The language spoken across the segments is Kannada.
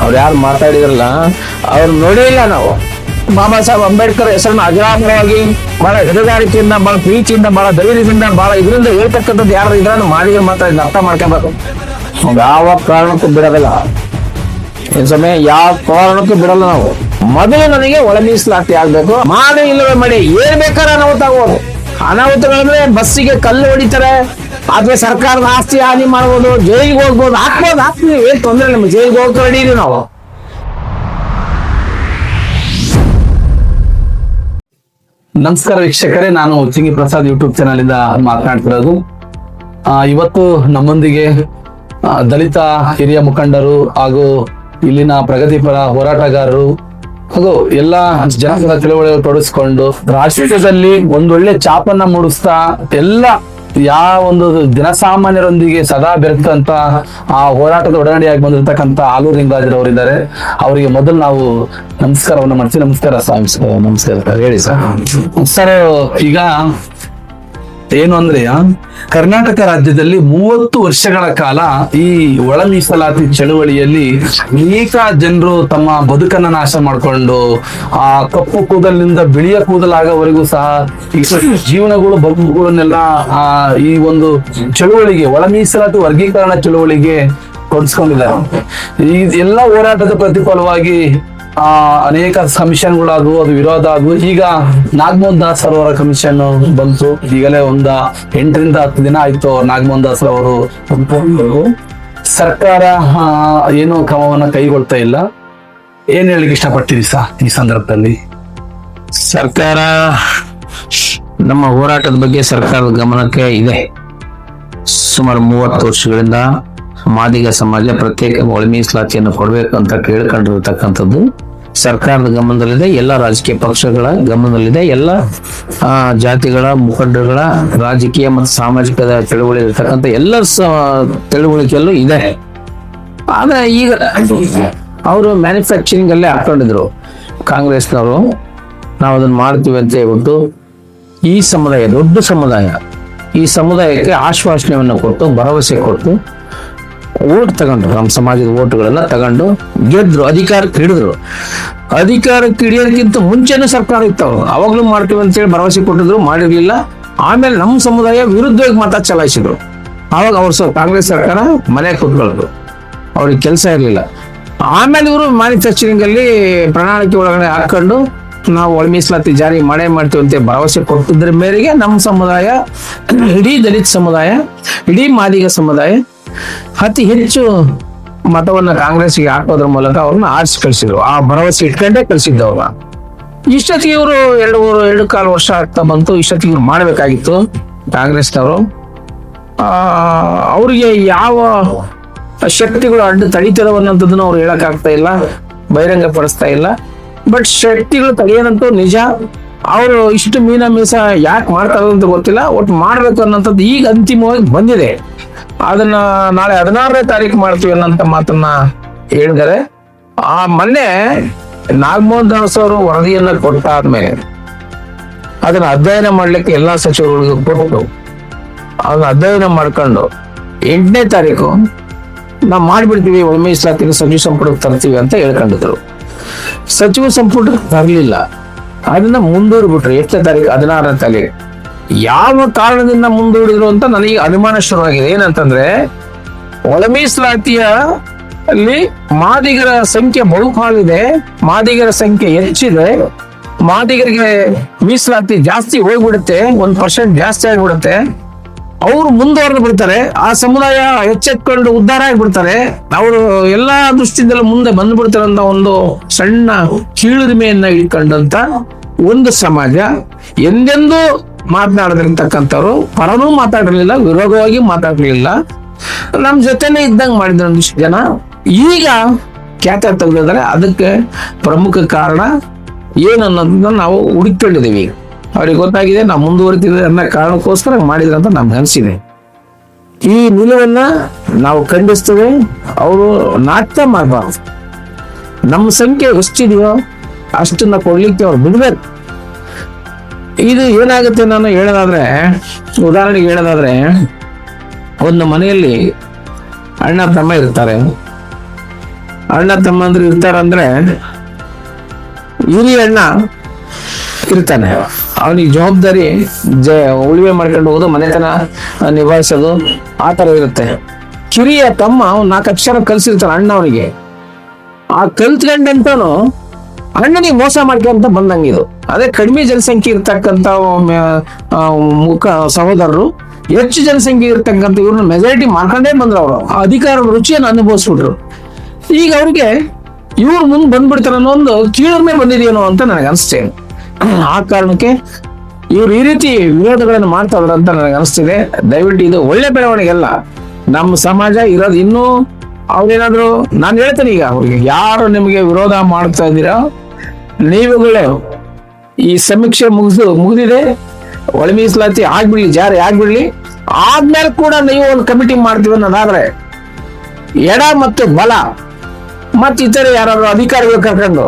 ಅವ್ರು ಯಾರು ಮಾತಾಡಿದ್ರಲ್ಲ ಅವ್ರು ನೋಡಿಲ್ಲ ನಾವು. ಬಾಬಾ ಸಾಹೇಬ್ ಅಂಬೇಡ್ಕರ್ ಹೆಸರನ್ನು ಅಜರಾಮರವಾಗಿ ಬಹಳ ಹಿಡುಗಾರಿಕೆಯಿಂದ ಬಹಳ ಪ್ರೀತಿಯಿಂದ, ಬಹಳ ಧೈರ್ಯದಿಂದ, ಬಹಳ ಇದರಿಂದ ಹೇಳ್ತಕ್ಕಂಥದ್ದು ಯಾರು ಇದ್ರನ್ನು ಮಾಡಿದ್ರೆ ಮಾತ್ರ ಇದನ್ನ ಅರ್ಥ ಮಾಡ್ಕೊಬೇಕು. ಯಾವ ಕಾರಣಕ್ಕೂ ಬಿಡೋದಿಲ್ಲ. ಈ ಸಮಯ ಯಾವ ಕಾರಣಕ್ಕೂ ಬಿಡಲ್ಲ ನಾವು. ಮೊದಲು ನನಗೆ ಒಳ ಮೀಸಲಾತಿ ಆಗ್ಬೇಕು. ಮಾಡಿ ಇಲ್ಲವೇ ಮಾಡಿ, ಏನ್ ಬೇಕಾದ್ರೆ ಅನಾಹುತ ಆಗೋದು. ಅನಾಹುತಗಳಂದ್ರೆ ಬಸ್ಸಿಗೆ ಕಲ್ಲು ಹೊಡಿತಾರೆ. ಅಥವಾ ಸರ್ಕಾರದ ಆಸ್ತಿ ಹಾನಿ ಮಾಡ್ಬೋದು, ಜೈಲಿಗೆ ಹೋಗ್ಬೋದು, ಹಾಕ್ಬೋದು, ಹಾಕ್ತೀವಿ. ಏನ್ ತೊಂದ್ರೆ ನಮ್ಗೆ ಜೈಲಿಗೆ ಹೋಗ್ತಾ ಇದೀವಿ ನಾವು. ನಮಸ್ಕಾರ ವೀಕ್ಷಕರೇ, ನಾನು ಚಿಂಗಿ ಪ್ರಸಾದ್ ಯೂಟ್ಯೂಬ್ ಚಾನಲ್ ಇಂದ ಮಾತನಾಡ್ತಿರೋದು ಇವತ್ತು ನಮ್ಮೊಂದಿಗೆ ದಲಿತ ಹಿರಿಯ ಮುಖಂಡರು ಹಾಗೂ ಇಲ್ಲಿನ ಪ್ರಗತಿಪರ ಹೋರಾಟಗಾರರು ಹಾಗೂ ಎಲ್ಲ ಜನಪದ ತಿಳುವಳಿ ತೊಡಗಿಸ್ಕೊಂಡು ರಾಷ್ಟ್ರೀಯದಲ್ಲಿ ಒಂದೊಳ್ಳೆ ಚಾಪನ್ನ ಮೂಡಿಸ್ತಾ ಎಲ್ಲ ಯಾವ ಒಂದು ಜನಸಾಮಾನ್ಯರೊಂದಿಗೆ ಸದಾ ಬೆರೆತಂತ ಆ ಹೋರಾಟದ ಒಡನಾಡಿಯಾಗಿ ಬಂದಿರತಕ್ಕಂತ ಆಲೂರು ಲಿಂಗರಾಜರವರು ಇದ್ದಾರೆ. ಅವರಿಗೆ ಮೊದಲು ನಾವು ನಮಸ್ಕಾರವನ್ನು ಮಾಡ್ತೀವಿ ನಮಸ್ಕಾರ ಸ್ವಾಮಿ ನಮಸ್ಕಾರ, ಹೇಳಿ ಸರ್. ಸರ್, ಈಗ ಏನು ಅಂದ್ರೆ ಕರ್ನಾಟಕ ರಾಜ್ಯದಲ್ಲಿ ಮೂವತ್ತು ವರ್ಷಗಳ ಕಾಲ ಈ ಒಳ ಮೀಸಲಾತಿ ಚಳುವಳಿಯಲ್ಲಿ ಅನೇಕ ಜನರು ತಮ್ಮ ಬದುಕನ್ನ ನಾಶ ಮಾಡಿಕೊಂಡು, ಆ ಕಪ್ಪು ಕೂದಲಿನಿಂದ ಬಿಳಿಯ ಕೂದಲಾಗವರೆಗೂ ಸಹ ಜೀವನಗಳು ಬದುಕುಗಳನ್ನೆಲ್ಲ ಆ, ಈ ಒಂದು ಚಳುವಳಿಗೆ ಒಳ ಮೀಸಲಾತಿ ವರ್ಗೀಕರಣ ಚಳುವಳಿಗೆ ಕೊಡ್ಸ್ಕೊಂಡಿದ್ದಾರೆ. ಈ ಎಲ್ಲ ಹೋರಾಟದ ಪ್ರತಿಫಲವಾಗಿ ಅನೇಕ ಕಮಿಷನ್ಗಳಾದವು ಅದು ವಿರೋಧ ಆದವು. ಈಗ ನಾಗಮೋಹನ್ ದಾಸ್ ಅವರ ಕಮಿಷನ್ ಬಂತು. ಈಗಲೇ ಒಂದ ಎಂಟರಿಂದ ಹತ್ತು ದಿನ ಆಯ್ತು ನಾಗಮೋಹನ್ ದಾಸ್ ಅವರು ಸರ್ಕಾರ ಏನು ಕ್ರಮವನ್ನ ಕೈಗೊಳ್ತಾ ಇಲ್ಲ. ಏನ್ ಹೇಳಿಕ್ಕೆ ಇಷ್ಟಪಡ್ತೀರಿ ಸಾ ಈ ಸಂದರ್ಭದಲ್ಲಿ? ಸರ್ಕಾರ, ನಮ್ಮ ಹೋರಾಟದ ಬಗ್ಗೆ ಸರ್ಕಾರದ ಗಮನಕ್ಕೆ ಇದೆ. ಸುಮಾರು ಮೂವತ್ತು ವರ್ಷಗಳಿಂದ ಮಾದಿಗ ಸಮಾಜ ಪ್ರತ್ಯೇಕ ಒಳ ಮೀಸಲಾತಿಯನ್ನು ಕೊಡಬೇಕು ಅಂತ ಕೇಳ್ಕೊಂಡಿರ್ತಕ್ಕಂಥದ್ದು. ಸರ್ಕಾರದ ಗಮನದಲ್ಲಿದೆ, ಎಲ್ಲ ರಾಜಕೀಯ ಪಕ್ಷಗಳ ಗಮನದಲ್ಲಿದೆ, ಎಲ್ಲ ಜಾತಿಗಳ ಮುಖಂಡರುಗಳ ರಾಜಕೀಯ ಮತ್ತು ಸಾಮಾಜಿಕ ಚಳುವಳಿ ಇರತಕ್ಕಂಥ ಎಲ್ಲ ತಿಳುವಳಿಕೆಯಲ್ಲೂ ಇದೆ. ಆದ್ರೆ ಈಗ ಅವರು ಮ್ಯಾನುಫ್ಯಾಕ್ಚರಿಂಗ್ ಅಲ್ಲೇ ಹಾಕೊಂಡಿದ್ರು. ಕಾಂಗ್ರೆಸ್ನವರು, ನಾವು ಅದನ್ನ ಮಾಡ್ತೀವಿ ಅಂತ ಹೇಳ್ಬಿಟ್ಟು ಈ ಸಮುದಾಯ ದೊಡ್ಡ ಸಮುದಾಯ, ಈ ಸಮುದಾಯಕ್ಕೆ ಆಶ್ವಾಸನೆಯನ್ನು ಕೊಟ್ಟು, ಭರವಸೆ ಕೊಟ್ಟು ಓಟ್ ತಗೊಂಡ್ರು, ನಮ್ಮ ಸಮಾಜದ ಓಟ್ಗಳೆಲ್ಲ ತಗೊಂಡು ಗೆದ್ರು ಅಧಿಕಾರಕ್ಕೆ ಹಿಡಿದ್ರು. ಅಧಿಕಾರಕ್ಕೆ ಹಿಡಿಯೋದಕ್ಕಿಂತ ಮುಂಚೆನೂ ಸರ್ಕಾರ ಇತ್ತವು ಅವಾಗ್ಲೂ ಮಾಡ್ತೀವಿ ಅಂತೇಳಿ ಭರವಸೆ ಕೊಟ್ಟಿದ್ರು, ಮಾಡಿರ್ಲಿಲ್ಲ. ಆಮೇಲೆ ನಮ್ಮ ಸಮುದಾಯ ವಿರುದ್ಧವಾಗಿ ಮತ ಚಲಾಯಿಸಿದ್ರು. ಆವಾಗ ಅವ್ರು ಸೊ, ಕಾಂಗ್ರೆಸ್ ಸರ್ಕಾರ ಮನೆಗೆ ಕೂತ್ಕೊಳ್ಳೋದು ಅವ್ರಿಗೆ ಕೆಲಸ ಇರಲಿಲ್ಲ. ಆಮೇಲೆ ಇವರು ಮ್ಯಾನುಫ್ಯಾಕ್ಚರಿಂಗ್ ಅಲ್ಲಿ ಪ್ರಣಾಳಿಕೆ ಒಳಗಡೆ ಹಾಕೊಂಡು ನಾವು ಒಳ ಮೀಸಲಾತಿ ಜಾರಿ ಮಾಡೇ ಮಾಡ್ತೀವಿ ಅಂತ ಭರವಸೆ ಕೊಟ್ಟಿದ್ರ ಮೇರೆಗೆ ನಮ್ಮ ಸಮುದಾಯ, ಇಡೀ ದಲಿತ ಸಮುದಾಯ, ಇಡೀ ಮಾದಿಗ ಸಮುದಾಯ ಅತಿ ಹೆಚ್ಚು ಮತವನ್ನ ಕಾಂಗ್ರೆಸ್ಗೆ ಹಾಕೋದ್ರ ಮೂಲಕ ಅವ್ರನ್ನ ಆರಿಸಿ ಕಳಿಸಿದ್ರು. ಆ ಭರವಸೆ ಇಟ್ಕೊಂಡೇ ಕಳಿಸಿದ್ದು ಅವ್ರ ಇಷ್ಟೊತ್ತಿಗೆ ಇವರು ಎರಡು ಎರಡು ಕಾಲು ವರ್ಷ ಆಗ್ತಾ ಬಂತು ಇಷ್ಟೊತ್ತಿಗೆ ಇವ್ರು ಮಾಡಬೇಕಾಗಿತ್ತು ಕಾಂಗ್ರೆಸ್ನವರು. ಆ, ಅವ್ರಿಗೆ ಯಾವ ಶಕ್ತಿಗಳು ಅಡ್ಡ ತಡೀತದವ ಅನ್ನೋದನ್ನ ಅವ್ರು ಹೇಳಕ್ ಆಗ್ತಾ ಇಲ್ಲ ಬಹಿರಂಗ ಪಡಿಸ್ತಾ ಇಲ್ಲ. ಬಟ್ ಶಕ್ತಿಗಳು ತಡೆಯೋದಂತೂ ನಿಜ. ಅವರು ಇಷ್ಟು ಮೀನ ಮೀಸ ಯಾಕೆ ಮಾಡ್ತಾರೆ ಅಂತ ಗೊತ್ತಿಲ್ಲ. ಒಟ್ಟು ಮಾಡ್ಬೇಕು ಅನ್ನೋಂಥದ್ದು ಈಗ ಅಂತಿಮವಾಗಿ ಬಂದಿದೆ. ಅದನ್ನ ನಾಳೆ ಹದಿನಾರನೇ ತಾರೀಕು ಮಾಡ್ತೀವಿ ಅನ್ನೋಂಥ ಮಾತನ್ನ ಹೇಳಿದರೆ, ಆ ಮೊನ್ನೆ ನಾಗಮೋಹನ್ ದಾಸ್ ಅವರು ವರದಿಯನ್ನ ಕೊಟ್ಟಾದ್ಮೇಲೆ ಅದನ್ನ ಅಧ್ಯಯನ ಮಾಡ್ಲಿಕ್ಕೆ ಎಲ್ಲಾ ಸಚಿವರುಗಳಿಗೂ ಕೊಟ್ಟು, ಅದನ್ನ ಅಧ್ಯಯನ ಮಾಡ್ಕೊಂಡು ಎಂಟನೇ ತಾರೀಕು ನಾವು ಮಾಡಿಬಿಡ್ತೀವಿ ಒಳ ಮೀಸಲಾತಿನ ಸಚಿವ ಸಂಪುಟಕ್ಕೆ ತರ್ತೀವಿ ಅಂತ ಹೇಳ್ಕೊಂಡಿದ್ರು. ಸಚಿವ ಸಂಪುಟಕ್ಕೆ ತರಲಿಲ್ಲ. ಅದನ್ನ ಮುಂದೂಡ್ಬಿಟ್ರು. ಎಷ್ಟನೇ ತಾರೀಕು ಹದಿನಾರನೇ ತಾರೀಕು. ಯಾವ ಕಾರಣದಿಂದ ಮುಂದೂಡಿದ್ರು ಅಂತ ನನಗೆ ಅನುಮಾನ ಶುರುವಾಗಿದೆ. ಏನಂತಂದ್ರೆ ಒಳ ಮೀಸಲಾತಿಯ ಅಲ್ಲಿ ಮಾದಿಗರ ಸಂಖ್ಯೆ ಬಹುಪಾಲಿದೆ, ಮಾದಿಗರ ಸಂಖ್ಯೆ ಹೆಚ್ಚಿದೆ, ಮಾದಿಗರಿಗೆ ಮೀಸಲಾತಿ ಜಾಸ್ತಿ ಹೋಗ್ಬಿಡುತ್ತೆ, ಒಂದ್ ಪರ್ಸೆಂಟ್ ಜಾಸ್ತಿ ಆಗಿಬಿಡುತ್ತೆ. ಅವರು ಮುಂದುವರೆದು ಬಿಡ್ತಾರೆ, ಆ ಸಮುದಾಯ ಎಚ್ಚೆತ್ಕೊಂಡು ಉದ್ಧಾರ ಆಗಿಬಿಡ್ತಾರೆ. ಅವರು ಎಲ್ಲಾ ದೃಷ್ಟಿಯಿಂದಲೂ ಮುಂದೆ ಬಂದ್ಬಿಡ್ತಾರೆ ಅಂತ ಒಂದು ಸಣ್ಣ ಕೀಳುರಿಮೆಯನ್ನ ಇಟ್ಕೊಂಡಂತ ಒಂದು ಸಮಾಜ. ಎಂದೆಂದೂ ಮಾತನಾಡದಿರ್ತಕ್ಕಂಥವ್ರು, ಪರನೂ ಮಾತಾಡಿರ್ಲಿಲ್ಲ, ವಿರೋಧವಾಗಿ ಮಾತಾಡಲಿಲ್ಲ. ನಮ್ಮ ಜೊತೆನೆ ಇದ್ದಂಗೆ ಮಾಡಿದ್ರು ಒಂದಿಷ್ಟು ಜನ. ಈಗ ಖ್ಯಾತ ತೆಗೆದಿದ್ದಾರೆ. ಅದಕ್ಕೆ ಪ್ರಮುಖ ಕಾರಣ ಏನು ಅನ್ನೋದನ್ನ ನಾವು ಹುಡುಕೊಂಡಿದ್ದೀವಿ ಅವ್ರಿಗೆ ಗೊತ್ತಾಗಿದೆ, ನಾವು ಮುಂದುವರಿತೀವಿ ಅನ್ನೋ ಕಾರಣಕ್ಕೋಸ್ಕರ ಮಾಡಿದ್ರು ಅಂತ ನಮ್ಗೆ ಅನಿಸಿದೆ ಈ ನಿಲುವನ್ನ ನಾವು ಖಂಡಿಸ್ತೇವೆ. ಅವರು ನಾಟ್ಯ ಮಾಡಬಾರ್ದು. ನಮ್ಮ ಸಂಖ್ಯೆ ಎಷ್ಟಿದೆಯೋ ಅಷ್ಟನ್ನ ಕೊಡ್ಲಿಕ್ಕೆ ಅವ್ರು ಬಿಡ್ಬೇಕು. ಇದು ಏನಾಗುತ್ತೆ ನಾನು ಹೇಳೋದಾದ್ರೆ, ಉದಾಹರಣೆಗೆ ಹೇಳೋದಾದ್ರೆ, ಒಂದು ಮನೆಯಲ್ಲಿ ಅಣ್ಣ ತಮ್ಮ ಇರ್ತಾರೆ. ಅಣ್ಣ ತಮ್ಮಂದ್ರು ಇರ್ತಾರಂದ್ರೆ, ಹಿರಿಯ ಅಣ್ಣ ಇರ್ತಾನೆ. ಅವನಿಗೆ ಜವಾಬ್ದಾರಿ ಜ, ಉಳಿವೆ ಮಾಡ್ಕೊಂಡು ಹೋಗೋದು ಮನೆತನ ನಿಭಾಯಿಸೋದು, ಆ ಥರ ಇರುತ್ತೆ. ಕಿರಿಯ ತಮ್ಮ ನಾಲ್ಕು ಅಕ್ಷರ ಕಲಿಸಿರ್ತಾನೆ ಅಣ್ಣ ಅವನಿಗೆ. ಆ ಕಲ್ತ್ಕೊಂಡಂತನು ಅಣ್ಣನಿಗೆ ಮೋಸ ಮಾಡ್ಕೊಂತ ಬಂದಂಗಿದು ಅದೇ ಕಡಿಮೆ ಜನಸಂಖ್ಯೆ ಇರ್ತಕ್ಕಂಥ ಮುಖ ಸಹೋದರರು, ಹೆಚ್ಚು ಜನಸಂಖ್ಯೆ ಇರ್ತಕ್ಕಂಥ ಇವ್ರನ್ನ ಮೆಜಾರಿಟಿ ಮಾಡ್ಕೊಂಡೇ ಬಂದ್ರು ಅವರು. ಅಧಿಕಾರ ರುಚಿಯನ್ನು ಅನುಭವಿಸ್ಬಿಟ್ರು. ಈಗ ಅವ್ರಿಗೆ ಇವ್ರು ಮುಂದೆ ಬಂದ್ಬಿಡ್ತಾರೆ ಅನ್ನೋ ಒಂದು ಕೀಳರ್ಮೆ ಬಂದಿದೆಯೇನೋ ಅಂತ ನನಗೆ ಅನಿಸ್ತೇನೆ ಆ ಕಾರಣಕ್ಕೆ ಇವ್ರು ಈ ರೀತಿ ವಿರೋಧಗಳನ್ನು ಮಾಡ್ತಾ ಇದ್ರು ಅಂತ ನನಗೆ ಅನಿಸ್ತಿದೆ. ದಯವಿಟ್ಟು ಇದು ಒಳ್ಳೆ ಬೆಳವಣಿಗೆ ಅಲ್ಲ ನಮ್ಮ ಸಮಾಜ ಇರೋದು ಇನ್ನೂ ಅವ್ರೇನಾದ್ರು, ನಾನು ಹೇಳ್ತೇನೆ ಈಗ ಅವ್ರಿಗೆ, ಯಾರು ನಿಮಗೆ ವಿರೋಧ ಮಾಡ್ತಾ ಇದ್ದೀರಾ ನೀವುಗಳೇ ಈ ಸಮೀಕ್ಷೆ ಮುಗಿದು ಮುಗಿದಿದೆ ಒಳ ಮೀಸಲಾತಿ ಆಗ್ಬಿಡ್ಲಿ, ಜಾರಿ ಆಗ್ಬಿಡ್ಲಿ. ಆದ್ಮೇಲೆ ಕೂಡ ನೀವು ಒಂದು ಕಮಿಟಿ ಮಾಡ್ತೀವಿ ಅನ್ನೋದಾದ್ರೆ, ಎಡ ಮತ್ತು ಬಲ ಮತ್ತು ಇತರೆ ಯಾರಾದ್ರು ಅಧಿಕಾರಿಗಳು ಕರ್ಕೊಂಡು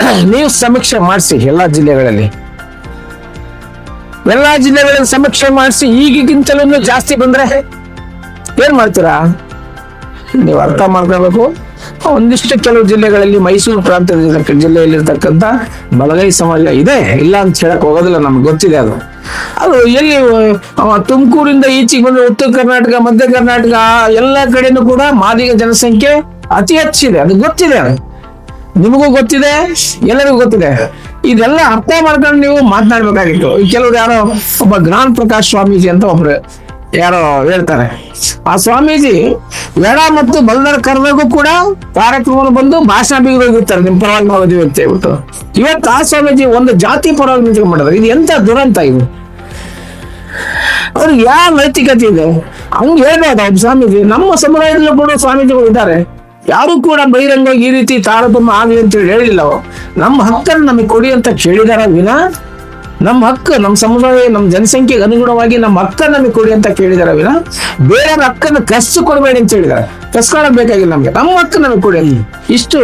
ನೀವು ಸಮೀಕ್ಷೆ ಮಾಡಿಸಿ ಎಲ್ಲಾ ಜಿಲ್ಲೆಗಳಲ್ಲಿ. ಎಲ್ಲಾ ಜಿಲ್ಲೆಗಳಲ್ಲಿ ಸಮೀಕ್ಷೆ ಮಾಡಿಸಿ ಈಗಿಗಿಂತಲೂ ಜಾಸ್ತಿ ಬಂದ್ರೆ ಏನ್ ಮಾಡ್ತೀರಾ? ನೀವು ಅರ್ಥ ಮಾಡ್ಕೋಬೇಕು ಒಂದಿಷ್ಟು ಕೆಲವು ಜಿಲ್ಲೆಗಳಲ್ಲಿ ಮೈಸೂರು ಪ್ರಾಂತ್ಯದ ಜಿಲ್ಲೆಯಲ್ಲಿರ್ತಕ್ಕಂಥ ಬಲಗೈ ಸಮಾಜ ಇದೆ. ಇಲ್ಲ ಅಂತ ಹೇಳಕ್ ಹೋಗೋದಿಲ್ಲ, ನಮ್ಗೆ ಗೊತ್ತಿದೆ ಅದು. ಅದು ಎಲ್ಲಿ ತುಮಕೂರಿಂದ ಈಚೆಗೆ ಬಂದ್ರೆ ಉತ್ತರ ಕರ್ನಾಟಕ, ಮಧ್ಯ ಕರ್ನಾಟಕ ಎಲ್ಲ ಕಡೆನೂ ಕೂಡ ಮಾದಿಗ ಜನಸಂಖ್ಯೆ ಅತಿ ಹೆಚ್ಚಿದೆ. ಅದು ಗೊತ್ತಿದೆ. ಅದು ನಿಮಗೂ ಗೊತ್ತಿದೆ, ಎಲ್ಲರಿಗೂ ಗೊತ್ತಿದೆ. ಇದೆಲ್ಲ ಅರ್ಥ ಮಾಡ್ಕೊಂಡು ನೀವು ಮಾತನಾಡ್ಬೇಕಾಗಿತ್ತು. ಕೆಲವ್ರು ಯಾರೋ ಒಬ್ಬ ಜ್ಞಾನ ಪ್ರಕಾಶ್ ಸ್ವಾಮೀಜಿ ಅಂತ ಒಬ್ರು. ಯಾರೋ ಹೇಳ್ತಾರೆ, ಆ ಸ್ವಾಮೀಜಿ ಎಡ ಮತ್ತು ಬಲ್ಲರ ಕರೆದಾಗೂ ಕೂಡ ಕಾರ್ಯಕ್ರಮ ಬಂದು ಭಾಷಣ ಬಿಗಿದೋಗಿರ್ತಾರೆ ನಿಮ್ ಪರವಾಗಿ ಹೋಗಿದ್ವಿ ಅಂತ ಹೇಳ್ಬಿಟ್ಟು. ಇವತ್ತು ಆ ಸ್ವಾಮೀಜಿ ಒಂದು ಜಾತಿ ಪರವಾಗಿ ನಿಂತ್ಕೊಂಡ್ ಮಾಡಿದ್ರೆ. ಇದು ಎಂತ ದುರಂತ ಇದು? ಅವ್ರಿಗೆ ಯಾವ ನೈತಿಕತೆ ಇದೆ? ಹಂಗೆ ಹೇಳ್ಬೋದು ಅವ್ರ ಸ್ವಾಮೀಜಿ, ನಮ್ಮ ಸಮುದಾಯದಲ್ಲೂ ಕೂಡ ಸ್ವಾಮೀಜಿಗಳು ಇದ್ದಾರೆ. ಯಾರು ಕೂಡ ಬಹಿರಂಗವಾಗಿ ಈ ರೀತಿ ತಾರತಮ್ಯ ಆಗಲಿ ಅಂತ ಹೇಳಿ ಹೇಳಿಲ್ಲ. ನಮ್ಮ ಹಕ್ಕನ್ನು ನಮಗೆ ಕೊಡಿ ಅಂತ ಕೇಳಿದಾರ ವಿನ ನಮ್ಮ ಹಕ್ಕು ನಮ್ಮ ಸಮುದಾಯ ನಮ್ಮ ಜನಸಂಖ್ಯೆಗೆ ಅನುಗುಣವಾಗಿ ನಮ್ಮ ಹಕ್ಕನ್ನು ನಮಗೆ ಕೊಡಿ ಅಂತ ಕೇಳಿದಾರೆ ವಿನ ಬೇರೆಯವ್ರ ಹಕ್ಕನ್ನು ಕಸ್ಸು ಕೊಡಬೇಡಿ ಅಂತ ಹೇಳಿದಾರೆ ಕಸ್ಕೊಳ್ಳಬೇಕಾಗಿಲ್ಲ ನಮ್ಗೆ. ನಮ್ಮ ಹಕ್ಕು ನಮಗೆ ಕೊಡಿ ಇಷ್ಟು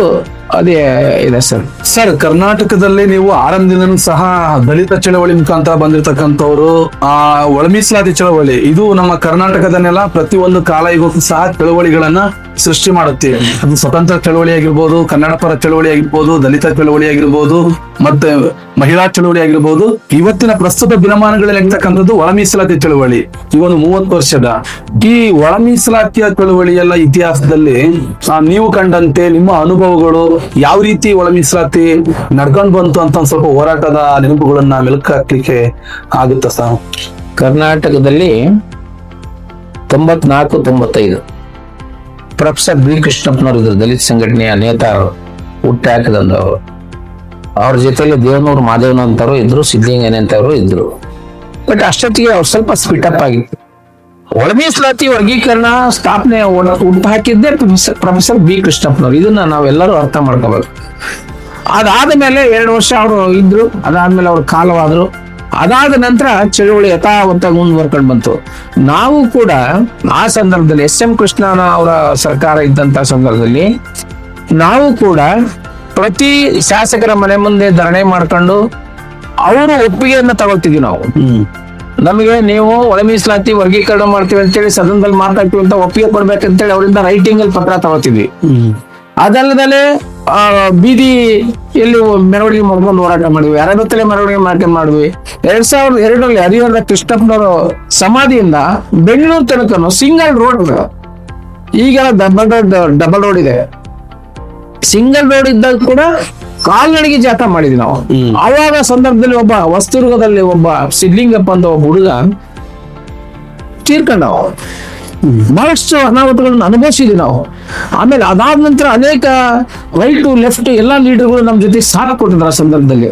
ಅದೇ, ಇದೆ ಸರ್. ಸರ್, ಕರ್ನಾಟಕದಲ್ಲಿ ನೀವು ಆರಂಭದಿಂದ ಸಹ ದಲಿತ ಚಳವಳಿ ಮುಖಾಂತರ ಬಂದಿರತಕ್ಕಂಥವ್ರು, ಆ, ಒಳಮೀಸಲಾತಿ ಚಳವಳಿ, ಇದು ನಮ್ಮ ಕರ್ನಾಟಕದನ್ನೆಲ್ಲ ಪ್ರತಿಯೊಂದು ಕಾಲ ಇವತ್ತು ಸಹ ಚಳವಳಿಗಳನ್ನ ಸೃಷ್ಟಿ ಮಾಡುತ್ತೆ. ಅದು ಸ್ವತಂತ್ರ ಚಳವಳಿ ಆಗಿರ್ಬೋದು, ಕನ್ನಡ ಪರ ಚಳವಳಿ ಆಗಿರ್ಬೋದು, ದಲಿತ ಚಳವಳಿ ಆಗಿರ್ಬೋದು, ಮತ್ತೆ ಮಹಿಳಾ ಚಳವಳಿ ಆಗಿರ್ಬೋದು, ಇವತ್ತಿನ ಪ್ರಸ್ತುತ ದಿನಮಾನಗಳಲ್ಲಿ ಆಗ್ತಕ್ಕಂಥದ್ದು ಒಳಮೀಸಲಾತಿ ಚಳವಳಿ. ಈ ಒಂದು ಮೂವತ್ತು ವರ್ಷದ. ಈ ಒಳಮೀಸಲಾತಿಯ ಮೀಸಲಾತಿಯ ಎಲ್ಲ ಇತಿಹಾಸದಲ್ಲಿ ನೀವು ಕಂಡಂತೆ ನಿಮ್ಮ ಅನುಭವಗಳು ಯಾವ ರೀತಿ ಒಳ ಮೀಸಲಾತಿ ನಡ್ಕೊಂಡು ಬಂತು ಅಂತ ಒಂದ್ ಸ್ವಲ್ಪ ಹೋರಾಟದ ನೆನಪುಗಳನ್ನ ಮೆಲುಕು ಹಾಕ್ಲಿಕ್ಕೆ ಆಗುತ್ತ ಸರ್? ಕರ್ನಾಟಕದಲ್ಲಿ ತೊಂಬತ್ನಾಲ್ಕು, ತೊಂಬತ್ತೈದು. ಪ್ರೊಫೆಸರ್ ಬಿ ಕೃಷ್ಣಪ್ಪನವರು ಇದ್ರು ದಲಿತ ಸಂಘಟನೆಯ ನೇತಾರರು ಹುಟ್ಟಿ ಹಾಕಿದಂದವರು ಅವ್ರ ಜೊತೆಲಿ ದೇವನೂರು ಮಾದೇವನ ಅಂತವರು ಇದ್ರು ಸಿದ್ಧಲಿಂಗನ ಅಂತವರು ಇದ್ರು. ಬಟ್ ಅಷ್ಟೊತ್ತಿಗೆ ಅವ್ರು ಸ್ವಲ್ಪ ಅಪ್ ಆಗಿತ್ತು. ಒಳ ಮೀಸಲಾತಿ ವರ್ಗೀಕರಣ ಸ್ಥಾಪನೆ ಹುಟ್ಟು ಹಾಕಿದ್ದೆ ಪ್ರೊಫೆಸರ್ ಪ್ರೊಫೆಸರ್ ಬಿ ಕೃಷ್ಣಪ್ಪನವರು. ಇದನ್ನ ನಾವೆಲ್ಲರೂ ಅರ್ಥ ಮಾಡ್ಕೋಬೇಕು. ಅದಾದ ಮೇಲೆ ಎರಡು ವರ್ಷ ಅವರು ಇದ್ರು, ಅದಾದ್ಮೇಲೆ ಅವ್ರು ಕಾಲವಾದ್ರು. ಅದಾದ ನಂತರ ಚಳುವಳಿ ಯಥಾವತ್ತಾಗಿ ಮುಂದುವರ್ಕೊಂಡು ಬಂತು. ನಾವು ಕೂಡ ಆ ಸಂದರ್ಭದಲ್ಲಿ ಎಸ್ ಎಂ ಕೃಷ್ಣನ ಅವರ ಸರ್ಕಾರ ಇದ್ದಂತ ಸಂದರ್ಭದಲ್ಲಿ ನಾವು ಕೂಡ ಪ್ರತಿ ಶಾಸಕರ ಮನೆ ಮುಂದೆ ಧರಣಿ ಮಾಡ್ಕೊಂಡು ಅವರ ಒಪ್ಪಿಗೆಯನ್ನ ತಗೊಳ್ತಿದ್ವಿ ನಾವು. ನಮಗೆ ನೀವು ಒಳ ಮೀಸಲಾತಿ ವರ್ಗೀಕರಣ ಮಾಡ್ತೀವಿ ಅಂತೇಳಿ ಸದನದಲ್ಲಿ ಮಾತಾಡ್ತೀವಿ ಅಂತ ಒಪ್ಪಿಗೆ ಕೊಡ್ಬೇಕಂತೇಳಿ ಅವರಿಂದ ರೈಟಿಂಗ್ ಅಲ್ಲಿ ಪತ್ರ ತಗೋತಿದ್ವಿ. ಅದಲ್ಲದೆ ಆ, ಬೀದಿ ಇಲ್ಲಿ ಮೆರವಣಿಗೆ ಮಾಡ್ಕೊಂಡು ಹೋರಾಟ ಮಾಡಿದ್ವಿ. ಅರವತ್ತಲೆ ಮೆರವಣಿಗೆ ಮಾಡ್ಕೊಂಡು ಮಾಡಿದ್ವಿ. ಎರಡ್ ಸಾವಿರದ ಎರಡರಲ್ಲಿ ಹರಿಹರದ ಕೃಷ್ಣಪ್ಪನವರ ಸಮಾಧಿಯಿಂದ ಬೆಂಗಳೂರು ತನಕ ಸಿಂಗಲ್ ರೋಡ್ ಈಗ ಡಬಲ್ ರೋಡ್ ಡಬಲ್ ರೋಡ್ ಇದೆ. ಸಿಂಗಲ್ ರೋಡ್ ಇದ್ದಾಗ ಕೂಡ ಕಾಲ್ನಡಿಗೆ ಜಾಥಾ ಮಾಡಿದ್ವಿ ನಾವು. ಆವಾಗ ಸಂದರ್ಭದಲ್ಲಿ ಒಬ್ಬ ವಸ್ತುರ್ಗದಲ್ಲಿ ಒಬ್ಬ ಸಿದ್ಲಿಂಗಪ್ಪ ಅಂತ ಒಬ್ಬ ಹುಡುಗ ತೀರ್ಕೊಂಡ ಬಹಳಷ್ಟು ಅನಾಹುತಗಳನ್ನು ಅನುಭವಿಸಿದ್ವಿ ನಾವು. ಆಮೇಲೆ ಅದಾದ ನಂತರ ಅನೇಕ ರೈಟ್ ಲೆಫ್ಟ್ ಎಲ್ಲಾ ಲೀಡರ್ಗಳು ನಮ್ಮ ಜೊತೆ ಸಾಥ್ ಕೊಟ್ಟಿದ್ರು ಆ ಸಂದರ್ಭದಲ್ಲಿ.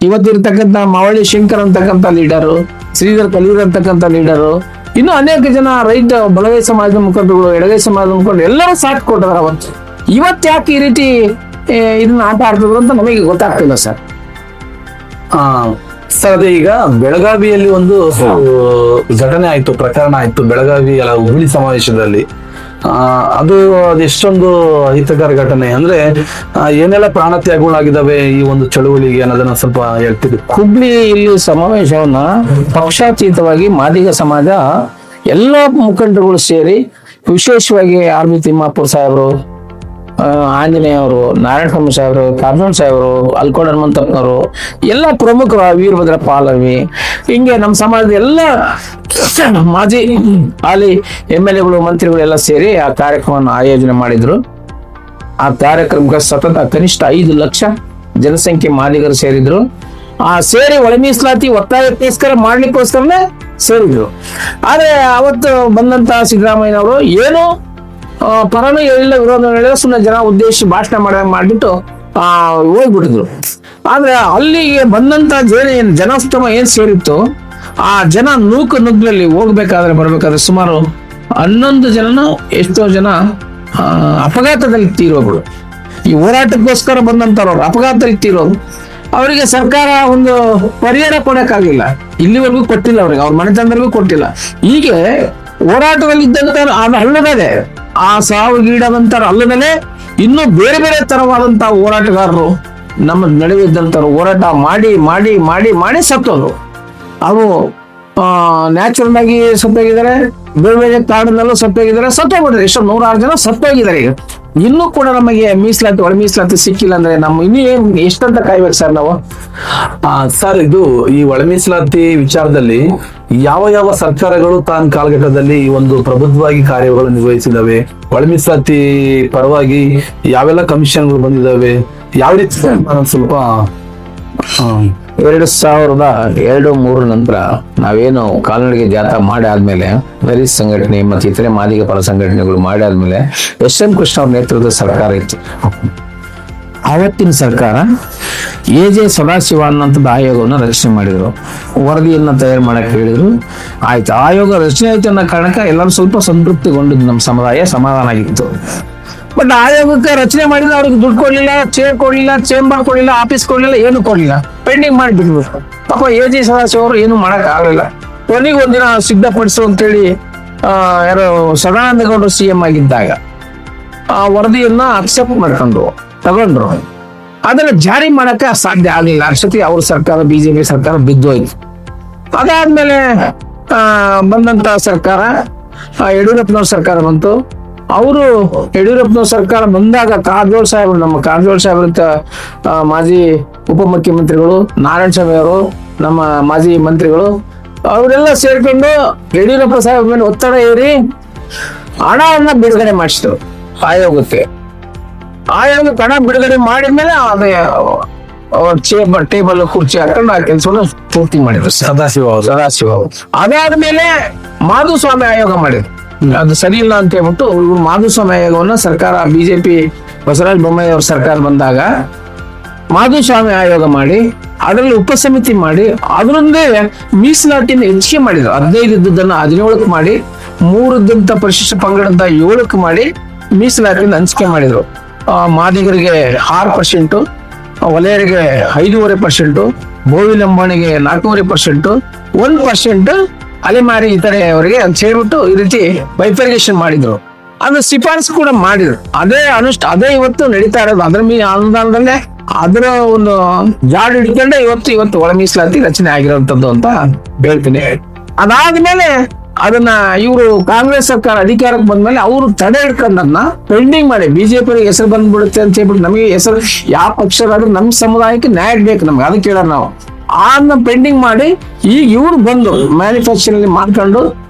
ಇವತ್ತಿರ್ತಕ್ಕಂಥ ಮಾವಳಿ ಶಂಕರ್ ಅಂತಕ್ಕಂಥ ಲೀಡರು ಶ್ರೀಧರ್ ಕಲೀರ್ ಅಂತಕ್ಕಂಥ ಲೀಡರು ಇನ್ನು ಅನೇಕ ಜನ ರೈತ ಬಲಗೈ ಸಮಾಜದ ಮುಖಂಡರುಗಳು ಎಡಗೈ ಸಮಾಜದ ಮುಖಂಡರು ಎಲ್ಲರೂ ಸಾಥ್ ಕೊಟ್ಟಿದ್ದಾರೆ ಅವತ್ತು. ಇವತ್ತು ಯಾಕೆ ಈ ರೀತಿ ಇದನ್ನ ಆಟ ಆಡ್ತಿದ್ರು ಅಂತ ನಮಗೆ ಗೊತ್ತಾಗ್ತಿಲ್ಲ ಸರ್. ಆ ಸರ್ ಅದೇ ಈಗ ಬೆಳಗಾವಿಯಲ್ಲಿ ಒಂದು ಘಟನೆ ಆಯ್ತು ಪ್ರಕರಣ ಆಯ್ತು ಬೆಳಗಾವಿ ಅಲ್ಲ ಹುಬ್ಳಿ ಸಮಾವೇಶದಲ್ಲಿ. ಆ, ಅದು ಅದೆಷ್ಟೊಂದು ಹಿತಕರ ಘಟನೆ. ಅಂದ್ರೆ ಏನೆಲ್ಲ ಪ್ರಾಣ ತ್ಯಾಗಗಳಾಗಿದ್ದಾವೆ ಈ ಒಂದು ಚಳುವಳಿಗೆ ಅನ್ನೋದನ್ನ ಸ್ವಲ್ಪ ಹೇಳ್ತಿದ್ರು ಹುಬ್ಳಿ ಇಲ್ಲಿ ಸಮಾವೇಶವನ್ನ ಪಕ್ಷಾತೀತವಾಗಿ ಮಾದಿಗ ಸಮಾಜ ಎಲ್ಲ ಮುಖಂಡರುಗಳು ಸೇರಿ ವಿಶೇಷವಾಗಿ ಆರ್ ಬಿ ತಿಮ್ಮಾಪುರ್ ಸಾಹೇಬರು ಆಂಜನೇಯ ಅವರು ನಾರಾಯಣ ಸ್ವಾಮಿ ಸಾಹೇಬರು ಕಾರಜೋಳ ಸಾಹೇಬರು ಅಲ್ಕೋಡ್ ಹನುಮಂತಪ್ಪನವರು ಎಲ್ಲ ಪ್ರಮುಖರು ವೀರಭದ್ರ ಪಾಲವಿ, ಹಿಂಗೆ ನಮ್ಮ ಸಮಾಜದ ಎಲ್ಲ ಮಾಜಿ ಹಾಲಿ ಎಂ ಎಲ್ ಎಗಳು, ಮಂತ್ರಿಗಳು ಎಲ್ಲ ಸೇರಿ ಆ ಕಾರ್ಯಕ್ರಮವನ್ನು ಆಯೋಜನೆ ಮಾಡಿದ್ರು. ಆ ಕಾರ್ಯಕ್ರಮಕ್ಕೆ ಸತತ ಕನಿಷ್ಠ ಐದು ಲಕ್ಷ ಜನಸಂಖ್ಯೆ ಮಾದಿಗರು ಸೇರಿದ್ರು. ಆ ಸೇರಿ ಒಳ ಮೀಸಲಾತಿ ಒತ್ತಾಯಕ್ಕೋಸ್ಕರ, ಮಾಡ್ಲಿಕ್ಕೋಸ್ಕರನೇ ಸೇರಿದ್ರು. ಆದ್ರೆ ಅವತ್ತು ಬಂದಂತಹ ಸಿದ್ದರಾಮಯ್ಯನವರು ಏನು ಪರನೂ ಹೇಳಿಲ್ಲ, ವಿರೋಧ ಹೇಳಿಲ್ಲ ಸುಮ್ಮನೆ ಜನ ಉದ್ದೇಶಿಸಿ ಭಾಷಣ ಮಾಡ, ಮಾಡ್ಬಿಟ್ಟು, ಆ, ಹೋಗ್ಬಿಟ್ಟಿದ್ರು. ಆದ್ರೆ ಅಲ್ಲಿಗೆ ಬಂದಂತ ಜನ ಜನಸ್ತಮ ಏನ್ ಸೇರಿತ್ತು, ಆ ಜನ ನೂಕು ನುಗ್ಗಲ್ಲಿ ಹೋಗ್ಬೇಕಾದ್ರೆ, ಬರ್ಬೇಕಾದ್ರೆ ಸುಮಾರು ಹನ್ನೊಂದು ಜನನ ಎಷ್ಟೋ ಜನ ಅಪಘಾತದಲ್ಲಿ ತೀರೋಗಳು ಈ ಹೋರಾಟಕ್ಕೋಸ್ಕರ ಬಂದಂತವ್ರು ಅಪಘಾತದಲ್ಲಿ ತೀರೋರು. ಅವರಿಗೆ ಸರ್ಕಾರ ಒಂದು ಪರಿಹಾರ ಕೊಡಕ್ಕಾಗಿಲ್ಲ. ಇಲ್ಲಿವರೆಗೂ ಕೊಟ್ಟಿಲ್ಲ ಅವ್ರಿಗೆ, ಅವ್ರ ಮನೆತನದವರೆಗೂ ಕೊಟ್ಟಿಲ್ಲ. ಹೀಗೆ ಹೋರಾಟದಲ್ಲಿ ಇದ್ದಂತ ಅದು ಅಲ್ಲದೇ ಆ ಸಾವಿಗೀಡಾದಂತ ಅಲ್ಲದೇ ಇನ್ನೂ ಬೇರೆ ಬೇರೆ ತರವಾದಂತ ಹೋರಾಟಗಾರರು ನಮ್ಮ ನಡುವೆ ಇದ್ದಂಥವ್ರು ಹೋರಾಟ ಮಾಡಿ ಮಾಡಿ ಮಾಡಿ ಮಾಡಿ ಸತ್ತೋದು ಅವು ನ್ಯಾಚುರಲ್ ಆಗಿ ಸತ್ತೋಗಿದ್ದಾರೆ, ಬೇರೆ ಬೇರೆ ಕಾರಣದಲ್ಲೂ ಸತ್ತೋಗಿದ್ದಾರೆ, ಸತ್ತೋಗ್ಬಿಟ್ರೆ. ಎಷ್ಟೋ ನೂರಾರು ಜನ ಸತ್ತೋಗಿದ್ದಾರೆ ಈಗ. ಇನ್ನೂ ಕೂಡ ನಮಗೆ ಮೀಸಲಾತಿ ಒಳ ಮೀಸಲಾತಿ ಸಿಕ್ಕಿಲ್ಲ ಅಂದ್ರೆ ನಮ್ ಇನ್ನೂ ಏನ್ ಎಷ್ಟಂತ ಕಾಯ್ಬೇಕು ಸರ್ ನಾವು ಸರ್, ಇದು ಈ ಒಳ ಮೀಸಲಾತಿ ವಿಚಾರದಲ್ಲಿ ಯಾವ ಯಾವ ಸರ್ಕಾರಗಳು ತಾನು ಕಾಲಘಟ್ಟದಲ್ಲಿ ಒಂದು ಪ್ರಬುದ್ಧವಾಗಿ ಕಾರ್ಯಗಳು ನಿರ್ವಹಿಸಿದವೆ ಒಳ ಮೀಸಲಾತಿ ಪರವಾಗಿ ಯಾವೆಲ್ಲ ಕಮಿಷನ್ಗಳು ಬಂದಿದ್ದಾವೆ ಯಾವ ರೀತಿ? ಸ್ವಲ್ಪ ಎರಡು ಸಾವಿರದ ಎರಡು ಮೂರು ನಂತರ ನಾವೇನು ಕಾಲ್ನಡಿಗೆ ಜಾಥಾ ಮಾಡಿ ಆದ್ಮೇಲೆ ದಲಿತ ಸಂಘಟನೆ ಮತ್ತು ಇತರೆ ಮಾದಿಗ ಪರ ಸಂಘಟನೆಗಳು ಮಾಡಿ ಆದ್ಮೇಲೆ ಎಸ್ ಎಂ ಕೃಷ್ಣ ಅವ್ರ ನೇತೃತ್ವದ ಸರ್ಕಾರ ಇತ್ತು. ಆವತ್ತಿನ ಸರ್ಕಾರ ಎ ಜೆ ಸದಾಶಿವ ಅನ್ನೋಂಥದ್ದು ಆಯೋಗವನ್ನು ರಚನೆ ಮಾಡಿದ್ರು. ವರದಿಯನ್ನು ತಯಾರು ಮಾಡಕ್ಕೆ ಹೇಳಿದರು. ಆಯ್ತು, ಆಯೋಗ ರಚನೆ ಆಯ್ತು ಅನ್ನೋ ಕಾರಣಕ್ಕೆ ಎಲ್ಲರೂ ಸ್ವಲ್ಪ ಸಂತೃಪ್ತಿಗೊಂಡಿದ್ದು ನಮ್ಮ ಸಮುದಾಯ ಸಮಾಧಾನ ಆಗಿತ್ತು. ಬಟ್ ಆಯೋಗಕ್ಕೆ ರಚನೆ ಮಾಡಿದ ಅವ್ರಿಗೆ ದುಡ್ಡು ಕೊಡ್ಲಿಲ್ಲ ಚೇರ್ ಕೊಡ್ಲಿಲ್ಲ ಚೇಂಬರ್ ಕೊಡ್ಲಿಲ್ಲ ಆಫೀಸ್ ಕೊಡ್ಲಿಲ್ಲ, ಏನು ಕೊಡ್ಲಿಲ್ಲ. ಪೆಂಡಿಂಗ್ ಮಾಡಿಬಿಟ್ಟು ಪಾಪ ಎ ಜಿ ಸದಾಶಿವ ಅವರು ಏನು ಮಾಡಕ್ ಆಗಲಿಲ್ಲ. ಕೊನೆಗೆ ಒಂದಿನ ಸಿದ್ಧಪಡಿಸು ಅಂತೇಳಿ ಯಾರು ಸದಾನಂದ ಗೌಡರು ಸಿ ಎಂ ಆಗಿದ್ದಾಗ, ಆ ವರದಿಯನ್ನ ಅಕ್ಸೆಪ್ಟ್ ಮಾಡ್ಕೊಂಡು ತಗೊಂಡ್ರು. ಅದನ್ನ ಜಾರಿ ಮಾಡಕ್ಕೆ ಸಾಧ್ಯ ಆಗಲಿಲ್ಲ. ಅಷ್ಟೊತ್ತಿ ಅವ್ರ ಸರ್ಕಾರ ಬಿಜೆಪಿ ಸರ್ಕಾರ ಬಿದ್ದೋಯ್ತು ಅದಾದ್ಮೇಲೆ ಬಂದಂತ ಸರ್ಕಾರ ಯಡಿಯೂರಪ್ಪನವ್ರ ಸರ್ಕಾರ ಬಂತು. ಅವರು ಯಡಿಯೂರಪ್ಪನ ಸರ್ಕಾರ ಬಂದಾಗ ಕಾರಜೋಳ ಸಾಹೇಬರು ನಮ್ಮ ಕಾರಜೋಳ ಸಾಹೇಬ್ರಂತ ಮಾಜಿ ಉಪಮುಖ್ಯಮಂತ್ರಿಗಳು ನಾರಾಯಣ ಸ್ವಾಮಿ ಅವರು ನಮ್ಮ ಮಾಜಿ ಮಂತ್ರಿಗಳು ಅವರೆಲ್ಲ ಸೇರ್ಕೊಂಡು ಯಡಿಯೂರಪ್ಪ ಸಾಹೇಬ್ ಮೇಲೆ ಒತ್ತಡ ಏರಿ ಹಣವನ್ನ ಬಿಡುಗಡೆ ಮಾಡಿಸಿದ್ರು. ಆಯೋಗಕ್ಕೆ. ಆಯೋಗ ಹಣ ಬಿಡುಗಡೆ ಮಾಡಿದ್ಮೇಲೆ ಅದೇ ಚೇಂಬರ್ ಟೇಬಲ್ ಕುರ್ಚಿ ಹಾಕೊಂಡು ಆ ಕೆಲಸವನ್ನು ಪೂರ್ತಿ ಮಾಡಿದ್ರು ಸದಾಶಿವ ಸದಾಶಿವ ಅದೇ ಅದಾದ್ಮೇಲೆ ಮಾಧುಸ್ವಾಮಿ ಆಯೋಗ ಮಾಡಿದ್ರು. ಅದು ಸರಿ ಇಲ್ಲ ಅಂತ ಹೇಳ್ಬಿಟ್ಟು ಇವ್ರು ಮಾಧುಸ್ವಾಮಿ ಆಯೋಗವನ್ನ ಸರ್ಕಾರ, ಬಿಜೆಪಿ, ಬಸವರಾಜ ಬೊಮ್ಮಾಯಿ ಅವ್ರ ಸರ್ಕಾರ ಬಂದಾಗ ಮಾಧುಸ್ವಾಮಿ ಆಯೋಗ ಮಾಡಿ, ಅದರಲ್ಲಿ ಉಪಸಮಿತಿ ಮಾಡಿ, ಅದರೊಂದೇ ಮೀಸಲಾತಿನ ಹೆಚ್ಚಿಗೆ ಮಾಡಿದ್ರು. ಹದಿನೈದು ಇದ್ದದ್ದನ್ನ ಹದಿನೇಳಕ್ಕೆ ಮಾಡಿ, ಮೂರು ದಂತ ಪರಿಶಿಷ್ಟ ಪಂಗಡಂತ ಏಳಕ್ಕೆ ಮಾಡಿ ಮೀಸಲಾತಿನ ಹಂಚಿಕೆ ಮಾಡಿದ್ರು. ಮಾದಿಗರಿಗೆ ಆರು ಪರ್ಸೆಂಟು ವಲಯರಿಗೆ ಐದೂವರೆ ಪರ್ಸೆಂಟು ಬೋವಿ ಲಂಬಾಣಿಗೆ ನಾಲ್ಕೂವರೆ ಪರ್ಸೆಂಟು ಒಂದು ಪರ್ಸೆಂಟ್ ಅಲೆಮಾರಿ ಇತರೆ ಅವರಿಗೆ ಅಲ್ಲಿ ಸೇರ್ಬಿಟ್ಟು ಈ ರೀತಿ ಬೈಫರ್ಗೇಷನ್ ಮಾಡಿದ್ರು. ಅದು ಶಿಫಾರಸು ಕೂಡ ಮಾಡಿದ್ರು. ಅದೇ ಅನುಷ್ಠ, ಅದೇ ಇವತ್ತು ನಡೀತಾ ಇರೋದು. ಅದ್ರ ಮೀ, ಅನುದಾನದಲ್ಲೇ ಅದರ ಒಂದು ಜಾಡು ಹಿಡ್ಕೊಂಡೆ ಇವತ್ತು ಇವತ್ತು ಒಳ ಮೀಸಲಾತಿ ರಚನೆ ಆಗಿರೋಂಥದ್ದು ಅಂತ ಹೇಳ್ತೀನಿ. ಅದಾದ್ಮೇಲೆ ಅದನ್ನ ಇವರು ಕಾಂಗ್ರೆಸ್ ಸರ್ಕಾರ ಅಧಿಕಾರಕ್ಕೆ ಬಂದ್ಮೇಲೆ ಅವರು ತಡೆ ಹಿಡ್ಕೊಂಡನ್ನ ಪೆಂಡಿಂಗ್ ಮಾಡಿ. ಬಿಜೆಪಿ ಹೆಸರು ಬಂದ್ಬಿಡುತ್ತೆ ಅಂತ ಹೇಳ್ಬಿಟ್ಟು ನಮಗೆ ಹೆಸರು, ಯಾವ ಪಕ್ಷರಾದ್ರೂ ನಮ್ಮ ಸಮುದಾಯಕ್ಕೆ ನ್ಯಾಯ ಇಡ್ಬೇಕು ನಮ್ಗೆ. ಅದಕ್ಕೆ ಕೇಳೋಣ ನಾವು. ಆನ್ನ ಪೆಂಡಿಂಗ್ ಮಾಡಿ ಈಗ ಇವ್ರು ಬಂದು ಮ್ಯಾನುಫ್ಯಾಕ್ಚರ್ ಮಾಡ್ಕೊಂಡು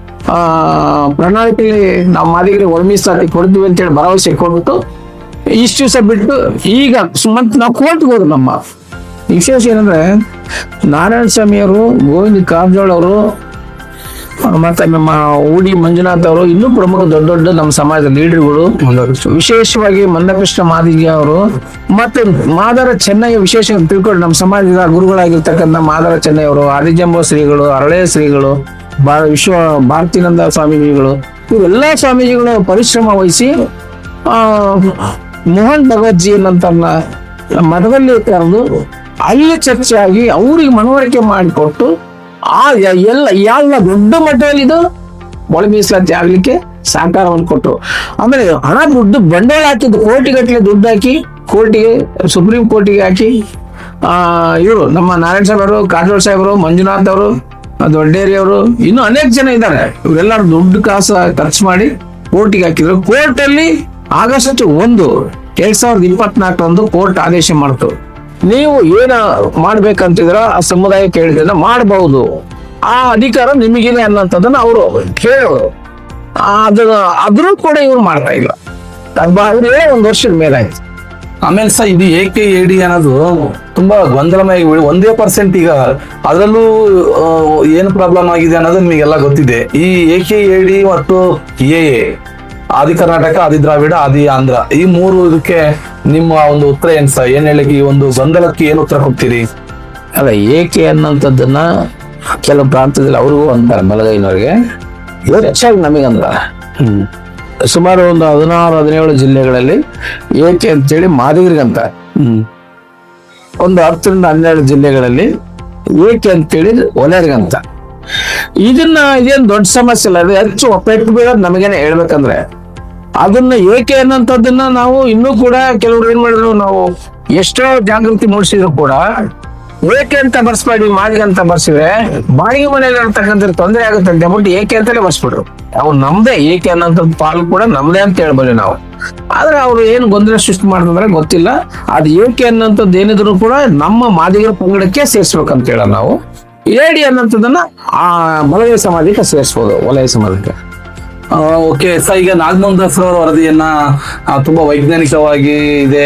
ಪ್ರಣಾಳಿಕೆಯಲ್ಲಿ ನಾವು ಮಾದಿಗರಿಗೆ ಒಳ ಮೀಸಲಾತಿ ಕೊಡ್ತೀವಿ ಅಂತೇಳಿ ಭರವಸೆ ಕೊಟ್ಬಿಟ್ಟು ಇಷ್ಟು ದಿವಸ ಬಿಟ್ಟು ಈಗ ಸುಮಂತ್ ನಾವು ಕೋರ್ಟ್ಗೆ ನಮ್ಮ. ವಿಶೇಷ ಏನಂದ್ರೆ ನಾರಾಯಣ ಸ್ವಾಮಿ ಅವರು ಗೋವಿಂದ ಕಾರಜೋಳ ಅವರು ಮತ್ತೆ ನಮ್ಮ ಊಡಿ ಮಂಜುನಾಥ್ ಅವರು ಇನ್ನೂ ಪ್ರಮುಖ ದೊಡ್ಡ ದೊಡ್ಡ ನಮ್ಮ ಸಮಾಜದ ಲೀಡರ್ಗಳು. ವಿಶೇಷವಾಗಿ ಮಂದಕೃಷ್ಣ ಮಾದಿಗೆ ಅವರು ಮತ್ತೆ ಮಾದರ ಚೆನ್ನೈ ವಿಶೇಷ ತಿಳ್ಕೊಂಡು ನಮ್ಮ ಸಮಾಜದ ಗುರುಗಳಾಗಿರ್ತಕ್ಕಂಥ ಮಾದರ ಚೆನ್ನೈ ಅವರು ಆದಿಜಂಬೋ ಶ್ರೀಗಳು ಅರಳೆ ಶ್ರೀಗಳು ಬಾ ವಿಶ್ವ ಭಾರತೀನಂದ ಸ್ವಾಮೀಜಿಗಳು ಇವೆಲ್ಲ ಸ್ವಾಮೀಜಿಗಳು ಪರಿಶ್ರಮ ವಹಿಸಿ ಆ ಮೋಹನ್ ಭಗವತ್ಜಿ ಅನ್ನಂತನ್ನ ಮಠದಲ್ಲಿ ಕರೆದು ಅಲ್ಲಿ ಚರ್ಚೆ ಆಗಿ ಅವ್ರಿಗೆ ಮನವರಿಕೆ ಮಾಡಿಕೊಟ್ಟು ಆ ಎಲ್ಲ ಎಲ್ಲ ದೊಡ್ಡ ಮಟ್ಟದಲ್ಲಿ ಇದು ಒಳ ಮೀಸಲಾತಿ ಆಗ್ಲಿಕ್ಕೆ ಸಹಕಾರವನ್ನು ಕೊಟ್ಟರು. ಆಮೇಲೆ ಹಣ ದುಡ್ಡು ಬಂಡವಾಳ ಹಾಕಿದ್ದು ಕೋಟಿಗಟ್ಟಲೆ ದುಡ್ಡು ಹಾಕಿ, ಕೋರ್ಟಿಗೆ, ಸುಪ್ರೀಂ ಕೋರ್ಟಿಗೆ ಹಾಕಿ ಇವರು ನಮ್ಮ ನಾರಾಯಣ ಸಾಹೇಬ್ ಅವರು, ಕಾರಜೋಳ ಸಾಹೇಬರು ಮಂಜುನಾಥ್ ಅವರು ದೊಡ್ಡೇರಿ ಅವರು, ಇನ್ನೂ ಅನೇಕ ಜನ ಇದ್ದಾರೆ. ಇವರೆಲ್ಲರೂ ದುಡ್ಡು ಕಾಸು ಖರ್ಚು ಮಾಡಿ ಕೋರ್ಟಿಗೆ ಹಾಕಿದ್ರು. ಕೋರ್ಟಲ್ಲಿ ಆಗಸ್ಟ್ ಒಂದು, ಎರಡ್ ಸಾವಿರದ ಇಪ್ಪತ್ನಾಲ್ಕರಂದು ಕೋರ್ಟ್ ಆದೇಶ ಮಾಡ್ತು. ನೀವು ಏನ ಮಾಡ್ಬೇಕಂತಿದ್ರ ಆ ಸಮುದಾಯ ಕೇಳಿದ್ರೆ ಮಾಡಬಹುದು ಆ ಅಧಿಕಾರ ನಿಮಗಿದೆ ಅನ್ನೋಂಥದ್ದನ್ನ ಅವರು ಕೇಳೋರು. ಅದನ್ನ ಅದ್ರೂ ಕೂಡ ಇವ್ರು ಮಾಡ್ತಾ ಇಲ್ಲ. ಅವ್ರು ಒಂದು ವರ್ಷದ ಮೇಲಾಯ್ತು ಆಮೇಲೆ ಸಹ ಇದು ಎ ಕೆ ಎ ಡಿ ಅನ್ನೋದು ತುಂಬಾ ಗೊಂದಲಮಯ ಒಂದೇ ಪರ್ಸೆಂಟ್ ಈಗ ಅದರಲ್ಲೂ ಏನು ಪ್ರಾಬ್ಲಮ್ ಆಗಿದೆ ಅನ್ನೋದು ನಿಮಗೆಲ್ಲ ಗೊತ್ತಿದೆ. ಈ ಎ ಕೆ ಎ ಡಿ ಮತ್ತು ಎ ಎ ಆದಿ ಕರ್ನಾಟಕ ಆದಿ ದ್ರಾವಿಡ ಆದಿ ಆಂಧ್ರ. ಈ ಮೂರು ಇದಕ್ಕೆ ನಿಮ್ಮ ಒಂದು ಉತ್ತರ ಏನ್ ಸರ್? ಏನ್ ಹೇಳಿ ಈ ಒಂದು ಗೊಂದಲಕ್ಕೆ ಏನು ಉತ್ತರ ಕೊಡ್ತೀರಿ? ಅಲ್ಲ ಏಕೆ ಅನ್ನೋಂಥದ್ದನ್ನ ಕೆಲವು ಪ್ರಾಂತದಲ್ಲಿ ಅವ್ರಿಗೂ ಅಂತಾರೆ ಮಲಗೈನವ್ರಿಗೆ. ಹೆಚ್ಚಾಗಿ ನಮಗಂದ್ರ. ಸುಮಾರು ಒಂದು ಹದಿನಾರು ಹದಿನೇಳು ಜಿಲ್ಲೆಗಳಲ್ಲಿ ಏಕೆ ಅಂತೇಳಿ ಮಾದಿಗರಿಗಂತ. ಒಂದು ಹತ್ತರಿಂದ ಹನ್ನೆರಡು ಜಿಲ್ಲೆಗಳಲ್ಲಿ ಏಕೆ ಅಂತೇಳಿ ಒಲೆಯರಿಗಂತ. ಇದನ್ನ ಇದೇನ್ ದೊಡ್ಡ ಸಮಸ್ಯೆ ಇಲ್ಲ, ಅದು ಹೆಚ್ಚು ಒಪ್ಪೆಟ್ಟು ಬೀಳೋದು ನಮಗೇನೆ ಹೇಳ್ಬೇಕಂದ್ರೆ. ಅದನ್ನ ಏಕೆ ಅನ್ನೋಂಥದ್ದನ್ನ ನಾವು ಇನ್ನೂ ಕೂಡ ಕೆಲವರು ಏನ್ ಮಾಡಿದ್ರು, ನಾವು ಎಷ್ಟೋ ಜಾಗೃತಿ ಮೂಡಿಸಿದ್ರು ಕೂಡ ಏಕೆ ಅಂತ ಬರ್ಸ್ಬೇಡಿ ಮಾದಿಗೆ ಅಂತ ಬರ್ಸಿದ್ರೆ ಬಾಡಿಗೆ ಮನೆಯಲ್ಲಿ ಇರ್ತಕ್ಕಂಥ ತೊಂದರೆ ಆಗುತ್ತೆ ಅಂತ ಹೇಳ್ಬಿಟ್ಟು ಏಕೆ ಅಂತಲೇ ಬರ್ಸ್ಬಿಟ್ರು ಅವ್ರು ನಮ್ದೇ ಏಕೆ ಅನ್ನೋಂಥದ್ದು ಪಾಲು ಕೂಡ ನಮ್ದೇ ಅಂತ ಹೇಳ್ಬೋದು ನಾವು. ಆದ್ರೆ ಅವ್ರು ಏನು ಗೊಂದಲ ಸೃಷ್ಟಿ ಮಾಡಿದ್ರೆ ಗೊತ್ತಿಲ್ಲ. ಅದು ಏಕೆ ಅನ್ನೋಂಥದ್ದು ಏನಿದ್ರು ಕೂಡ ನಮ್ಮ ಮಾದಿಗರ ಪಂಗಡಕ್ಕೆ ಸೇರಿಸ್ಬೇಕಂತ ಹೇಳ ನಾವು. ಏಡಿ ಅನ್ನೋಂಥದ್ದನ್ನ ಆ ಮಲಯ ಸಮಾಜಕ್ಕೆ ಸೇರಿಸ್ಬೋದು, ವಲಯ ಸಮಾಜಕ್ಕೆ ಓಕೆ ಸರ್ ಈಗ ನಾಗಮೋಹನ್ ದಾಸ್ ಅವರ ವರದಿಯನ್ನ ತುಂಬಾ ವೈಜ್ಞಾನಿಕವಾಗಿ ಇದೆ,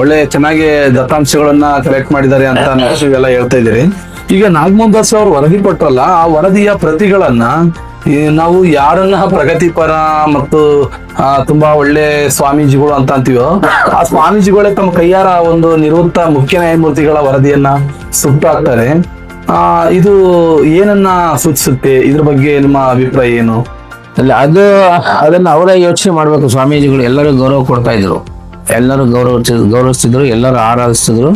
ಒಳ್ಳೆ ಚೆನ್ನಾಗಿ ದತ್ತಾಂಶಗಳನ್ನ ಕಲೆಕ್ಟ್ ಮಾಡಿದ್ದಾರೆ ಅಂತ ಇವೆಲ್ಲ ಹೇಳ್ತಾ ಇದ್ದೀರಿ. ಈಗ ನಾಗಮೋಹನ್ ದಾಸ್ ಅವರು ವರದಿ ಕೊಟ್ಟರಲ್ಲ ಆ ವರದಿಯ ಪ್ರತಿಗಳನ್ನ ನಾವು ಯಾರನ್ನ ಪ್ರಗತಿಪರ ಮತ್ತು ತುಂಬಾ ಒಳ್ಳೆ ಸ್ವಾಮೀಜಿಗಳು ಅಂತ ಅಂತೀವೋ, ಆ ಸ್ವಾಮೀಜಿಗಳೇ ತಮ್ಮ ಕೈಯಾರ ಒಂದು ನಿವೃತ್ತ ಮುಖ್ಯ ನ್ಯಾಯಮೂರ್ತಿಗಳ ವರದಿಯನ್ನ ಸುಟ್ಟಾಕ್ತಾರೆ ಇದು ಏನನ್ನ ಸೂಚಿಸುತ್ತೆ? ಇದ್ರ ಬಗ್ಗೆ ನಿಮ್ಮ ಅಭಿಪ್ರಾಯ ಏನು? ಅಲ್ಲ, ಅದು, ಅದನ್ನ ಅವರೇ ಯೋಚನೆ ಮಾಡ್ಬೇಕು ಸ್ವಾಮೀಜಿಗಳು. ಎಲ್ಲರೂ ಗೌರವ ಕೊಡ್ತಾ ಇದ್ರು. ಎಲ್ಲರೂ ಗೌರವ ಗೌರವಿಸ್ತಿದ್ರು, ಎಲ್ಲರೂ ಆರಾಧಿಸ್ತಿದ್ರು.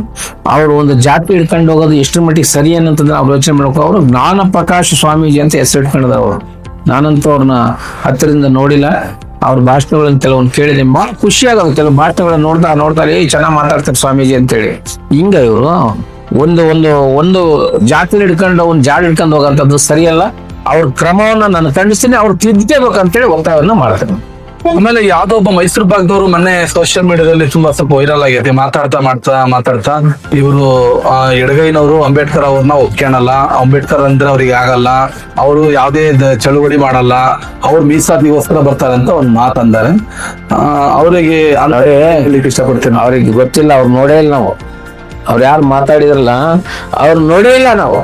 ಅವರು ಒಂದು ಜಾತಿ ಹಿಡ್ಕೊಂಡು ಹೋಗೋದು ಎಷ್ಟು ಮಟ್ಟಿಗೆ ಸರಿ ಅನ್ನೋದನ್ನ ಅವ್ರು ಯೋಚನೆ ಮಾಡ್ಬೇಕು. ಅವರು ಜ್ಞಾನ ಪ್ರಕಾಶ್ ಸ್ವಾಮೀಜಿ ಅಂತ ಹೆಸರು ಇಟ್ಕೊಂಡಿದ್ದಾರೆ ಅವರು. ನಾನಂತೂ ಅವ್ರನ್ನ ಹತ್ತಿರದಿಂದ ನೋಡಿಲ್ಲ. ಅವ್ರ ಭಾಷಣಗಳನ್ನ ಕೆಲವೊಂದು ಕೇಳಿದೆ. ಬಹಳ ಖುಷಿ ಆಗೋದು ಕೆಲವು ಭಾಷಣಗಳನ್ನ ನೋಡ್ತಾ ನೋಡ್ತಾರೆ ಚೆನ್ನಾಗಿ ಮಾತಾಡ್ತಾರೆ ಸ್ವಾಮೀಜಿ ಅಂತೇಳಿ. ಹಿಂಗ ಇವರು. ಒಂದು ಒಂದು ಒಂದು ಜಾತಿ ಹಿಡ್ಕೊಂಡು ಒಂದು ಜಾಡ್ ಹಿಡ್ಕೊಂಡು ಹೋಗೋಂಥದ್ದು ಸರಿಯಲ್ಲ. ಅವ್ರ ಕ್ರಮವನ್ನ ನಾನು ಖಂಡಿಸ್ತೀನಿ ಅವ್ರು ತಿದ್ದಬೇಕಂತೇಳಿ ಒತ್ತಾಯವನ್ನು ಮಾಡ್ತೇನೆ. ಆಮೇಲೆ ಯಾವ್ದೋ ಒಬ್ಬ ಮೈಸೂರು ಭಾಗದವರು ಮೊನ್ನೆ ಸೋಷಿಯಲ್ ಮೀಡಿಯಾದಲ್ಲಿ ತುಂಬಾ ಸ್ವಲ್ಪ ವೈರಲ್ ಆಗೈತೆ ಮಾತಾಡ್ತಾ ಮಾಡ್ತಾ ಮಾತಾಡ್ತಾ. ಇವರು ಎಡಗೈನವರು ಅಂಬೇಡ್ಕರ್ ಅವ್ರನ್ನ ಒಪ್ಕೊಳಲ್ಲ ಅಂಬೇಡ್ಕರ್ ಅಂದ್ರೆ ಅವ್ರಿಗೆ ಆಗಲ್ಲ. ಅವರು ಯಾವುದೇ ಚಳುವಳಿ ಮಾಡಲ್ಲ. ಅವ್ರು ಮೀಸಲಾತಿಗೋಸ್ಕರ ಬರ್ತಾರೆ ಅಂತ ಒಂದು ಮಾತಂದಾರೆ ಅವರಿಗೆ ಇಷ್ಟಪಡ್ತೀನಿ. ಅವ್ರಿಗೆ ಗೊತ್ತಿಲ್ಲ ಅವ್ರು ನೋಡೇ ಇಲ್ಲ ನಾವು. ಅವ್ರು ಯಾರು ಮಾತಾಡಿದ್ರಲ್ಲ, ಅವ್ರು ನೋಡಿಲ್ಲ ನಾವು.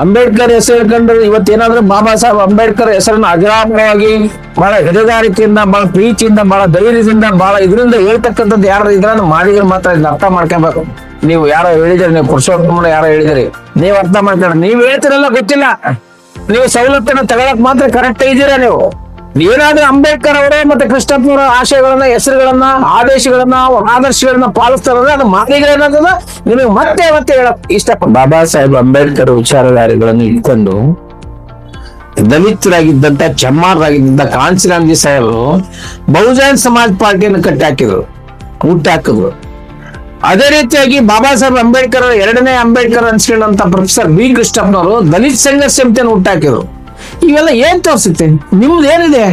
ಅಂಬೇಡ್ಕರ್ ಹೆಸರು ಹೇಳ್ಕೊಂಡು ಇವತ್ತೇನಾದ್ರೂ ಬಾಬಾ ಸಾಹೇಬ್ ಅಂಬೇಡ್ಕರ್ ಹೆಸರನ್ನ ಅಜರಾಮವಾಗಿ ಬಹಳ ಗಜಗಾರಿಕೆಯಿಂದ ಬಹಳ ಪ್ರೀತಿಯಿಂದ, ಬಹಳ ಧೈರ್ಯದಿಂದ, ಬಹಳ ಇದರಿಂದ ಹೇಳ್ತಕ್ಕಂಥದ್ದು ಯಾರು ಇದ್ರ ಮಾಡಿದ್ರೆ ಮಾತ್ರ ಇದನ್ನ ಅರ್ಥ ಮಾಡ್ಕೊಬೇಕು. ನೀವು ಯಾರೋ ಹೇಳಿದ್ರೆ, ನೀವು ಪುರುಷೋತ್ತಮ ಯಾರೋ ಹೇಳಿದ್ರಿ, ನೀವು ಅರ್ಥ ಮಾಡ್ಕೊಂಡ್ರಿ. ನೀವು ಹೇಳ್ತಿರಲ್ಲ ಗೊತ್ತಿಲ್ಲ. ನೀವು ಸವಲತ್ತನ್ನ ತಗೊಳಕ್ ಮಾತ್ರ ಕರೆಕ್ಟ್ ಇದ್ದೀರಾ ನೀವು? ನೀವೇನಾದ್ರೂ ಅಂಬೇಡ್ಕರ್ ಅವರೇ ಮತ್ತೆ ಕೃಷ್ಣಪ್ಪನವರ ಆಶಯಗಳನ್ನ, ಹೆಸರುಗಳನ್ನ, ಆದೇಶಗಳನ್ನ, ಆದರ್ಶಗಳನ್ನ ಪಾಲಿಸ್ತಾರಂದ್ರೆ ಅದು ಮಾದಿಗಳೇನದ ನಿಮಗೆ ಮತ್ತೆ ಮತ್ತೆ ಹೇಳಕ್ ಇಷ್ಟ ಬಾಬಾ ಸಾಹೇಬ್ ಅಂಬೇಡ್ಕರ್ ವಿಚಾರಧಾರೆಗಳನ್ನು ಇಟ್ಕೊಂಡು ದಲಿತರಾಗಿದ್ದಂತ, ಚಮ್ಮಾರರಾಗಿದ್ದಂತ ಕಾಂಚಿರಾಮ್ಜಿ ಸಾಹೇಬರು ಬಹುಜನ್ ಸಮಾಜ್ ಪಾರ್ಟಿಯನ್ನು ಕಟ್ಟಿ ಹಾಕಿದ್ರು ಅದೇ ರೀತಿಯಾಗಿ ಬಾಬಾ ಸಾಹೇಬ್ ಅಂಬೇಡ್ಕರ್ ಎರಡನೇ ಅಂಬೇಡ್ಕರ್ ಅನ್ಸ್ಕೊಂಡಂತ ಪ್ರೊಫೆಸರ್ ಬಿ ಕೃಷ್ಣಪ್ಪನವರು ದಲಿತ ಸಂಘ ಸಮಿತಿಯನ್ನು ಹುಟ್ಟಾಕಿದ್ರು ಇವೆಲ್ಲ ಏನ್ ತೋರಿಸುತ್ತೆ? ನಿಮ್ದು ಏನಿದೆ?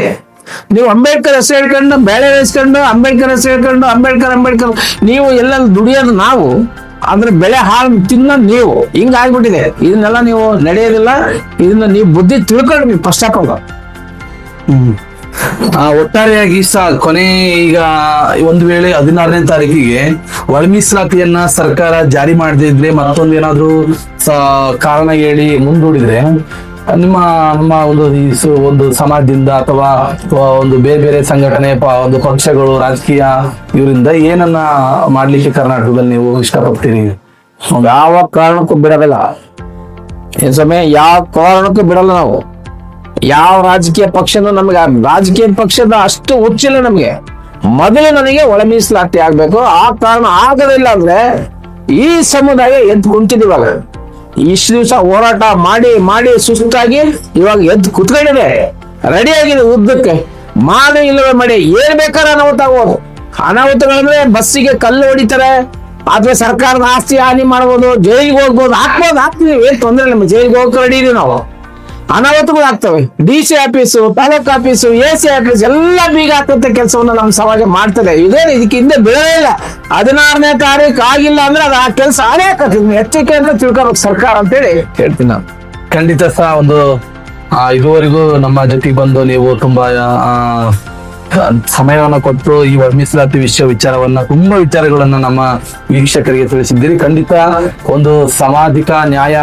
ನೀವು ಅಂಬೇಡ್ಕರ್ ಹೆಸರು ಹೇಳ್ಕೊಂಡು ಬೇಳೆ ಬೇಯಿಸ್ಕೊಂಡು ಅಂಬೇಡ್ಕರ್ ಹೆಸರು ಹೇಳ್ಕೊಂಡು ಅಂಬೇಡ್ಕರ್ ಅಂಬೇಡ್ಕರ್. ನೀವು ಎಲ್ಲ ದುಡಿಯೋದು ನಾವು ಅಂದ್ರೆ ಬೆಳೆ ಹಾಳು ತಿನ್ನೋದು ನೀವು. ಹಿಂಗ ಆಗ್ಬಿಟ್ಟಿದೆ. ಇದನ್ನೆಲ್ಲ ನೀವು ನಡೆಯೋದಿಲ್ಲ. ಇದನ್ನ ನೀವು ಬುದ್ಧಿ ತಿಳ್ಕೊಂಡು ನೀವು ಫಸ್ಟ್ ಆಫ್ ಆ, ಒಟ್ಟಾರೆಯಾಗಿ ಸಹ ಕೊನೆ ಈಗ ಒಂದು ವೇಳೆ ಹದಿನಾರನೇ ತಾರೀಕಿಗೆ ಒಳ ಮೀಸಲಾತಿಯನ್ನ ಸರ್ಕಾರ ಜಾರಿ ಮಾಡದಿದ್ರೆ ಮತ್ತೊಂದು ಏನಾದ್ರು ಸ- ಕಾರಣ ಹೇಳಿ ಮುಂದೂಡಿದ್ರೆ ನಿಮ್ಮ, ನಮ್ಮ ಒಂದು ಒಂದು ಸಮಾಜದಿಂದ ಅಥವಾ ಒಂದು ಬೇರೆ ಬೇರೆ ಸಂಘಟನೆ ಒಂದು ಪಕ್ಷಗಳು, ರಾಜಕೀಯ ಇವರಿಂದ ಏನನ್ನ ಮಾಡ್ಲಿಕ್ಕೆ ಕರ್ನಾಟಕದಲ್ಲಿ ನೀವು ಇಷ್ಟಪಡ್ತೀರಿ? ಯಾವ ಕಾರಣಕ್ಕೂ ಬಿಡೋದಿಲ್ಲ ಈ ಸಮಯ ಯಾವ ಕಾರಣಕ್ಕೂ ಬಿಡಲ್ಲ ನಾವು. ಯಾವ ರಾಜಕೀಯ ಪಕ್ಷನೂ ನಮ್ಗೆ, ರಾಜಕೀಯ ಪಕ್ಷದ ಅಷ್ಟು ಹುಚ್ಚಿಲ್ಲ ನಮಗೆ. ಮೊದಲು ನನಗೆ ಒಳ ಮೀಸಲಾತಿ ಆಗ್ಬೇಕು. ಆ ಕಾರಣ ಆಗದಿಲ್ಲ ಅಂದ್ರೆ ಈ ಸಮುದಾಯ ಎದ್ದು ಕುಂತಿದೆ ಇವಾಗ. ಇಷ್ಟು ದಿವಸ ಹೋರಾಟ ಮಾಡಿ ಮಾಡಿ ಸುಸ್ತಾಗಿ ಇವಾಗ ಎದ್ದು ಕುತ್ಕೊಂಡಿದೆ. ರೆಡಿ ಆಗಿದೆ ಉದ್ದಕ್ಕೆ. ಮಾಡಿ ಇಲ್ಲವೇ ಮಾಡಿ ಏನ್ ಬೇಕಾದ್ರೆ ಅನಾಹುತ ಆಗ್ಬೋದು. ಅನಾಹುತಗಳಂದ್ರೆ ಬಸ್ಸಿಗೆ ಕಲ್ಲು ಹೊಡಿತಾರೆ. ಆದ್ರೆ ಸರ್ಕಾರದ ಆಸ್ತಿ ಹಾನಿ ಮಾಡ್ಬೋದು. ಜೈಲಿಗೆ ಹೋಗ್ಬೋದು. ಹಾಕ್ಬೋದು, ಹಾಕ್ತೀವಿ. ಏನ್ ತೊಂದ್ರೆ ಇಲ್ಲ. ಜೈಲಿಗೆ ಹೋಗಕ್ಕೆ ರೆಡಿ ಇದೀವಿ ನಾವು. ಅನಾಹುತಗಳು ಆಗ್ತವೆ. D C office taluk office A C office ಎಲ್ಲ ಬೀಗ ಹಾಕುವಂತ ಕೆಲಸವನ್ನು ನಮ್ಮ ಸಮಾಜ ಮಾಡ್ತದೆ. ಇದೇ ಇದಕ್ಕೆ ಹಿಂದೆ ಬೀಳಲಿಲ್ಲ. ಹದಿನಾರನೇ ತಾರೀಕು ಆಗಿಲ್ಲ ಅಂದ್ರೆ ಅದು ಆ ಕೆಲಸ ಆನೇ ಕಟ್ಟಿದ್ವಿ ಎಚ್ಚರಿಕೆ ಅಂತ ತಿಳ್ಕೊಬೇಕು ಸರ್ಕಾರ ಅಂತೇಳಿ ಹೇಳ್ತೀನಿ ನಾನು. ಖಂಡಿತ ಸಹ ಒಂದು ಇದುವರೆಗೂ ನಮ್ಮ ಜೊತೆಗೆ ಬಂದು ನೀವು ತುಂಬಾ ಸಮಯವನ್ನು ಕೊಟ್ಟು ಈ ಮೀಸಲಾತಿ ವಿಷಯ ವಿಚಾರವನ್ನ ತುಂಬಾ ವಿಚಾರಗಳನ್ನ ನಮ್ಮ ವೀಕ್ಷಕರಿಗೆ ತಿಳಿಸಿದ್ದೀರಿ. ಖಂಡಿತ ಒಂದು ಸಾಮಾಜಿಕ ನ್ಯಾಯ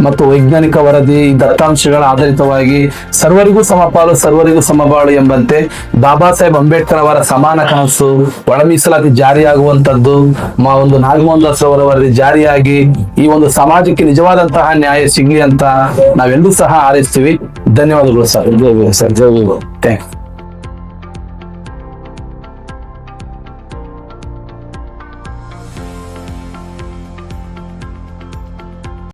ಮತ್ತು ವೈಜ್ಞಾನಿಕ ವರದಿ ಈ ದತ್ತಾಂಶಗಳ ಆಧಾರಿತವಾಗಿ ಸರ್ವರಿಗೂ ಸಮಪಾಲು ಸರ್ವರಿಗೂ ಸಮಬಾಳು ಎಂಬಂತೆ ಬಾಬಾ ಸಾಹೇಬ್ ಅಂಬೇಡ್ಕರ್ ಅವರ ಸಮಾನ ಕನಸು ಒಳ ಮೀಸಲಾತಿ ಜಾರಿಯಾಗುವಂತದ್ದು ಒಂದು ನಾಗಮೋಹನ್ ದಾಸ್ ಅವರ ವರದಿ ಜಾರಿಯಾಗಿ ಈ ಒಂದು ಸಮಾಜಕ್ಕೆ ನಿಜವಾದಂತಹ ನ್ಯಾಯ ಸಿಗ್ಲಿ ಅಂತ ನಾವೆಲ್ಲೂ ಸಹ ಆರಿಸ್ತೀವಿ ಧನ್ಯವಾದಗಳು sir. Sir. Jai Bhim. Thank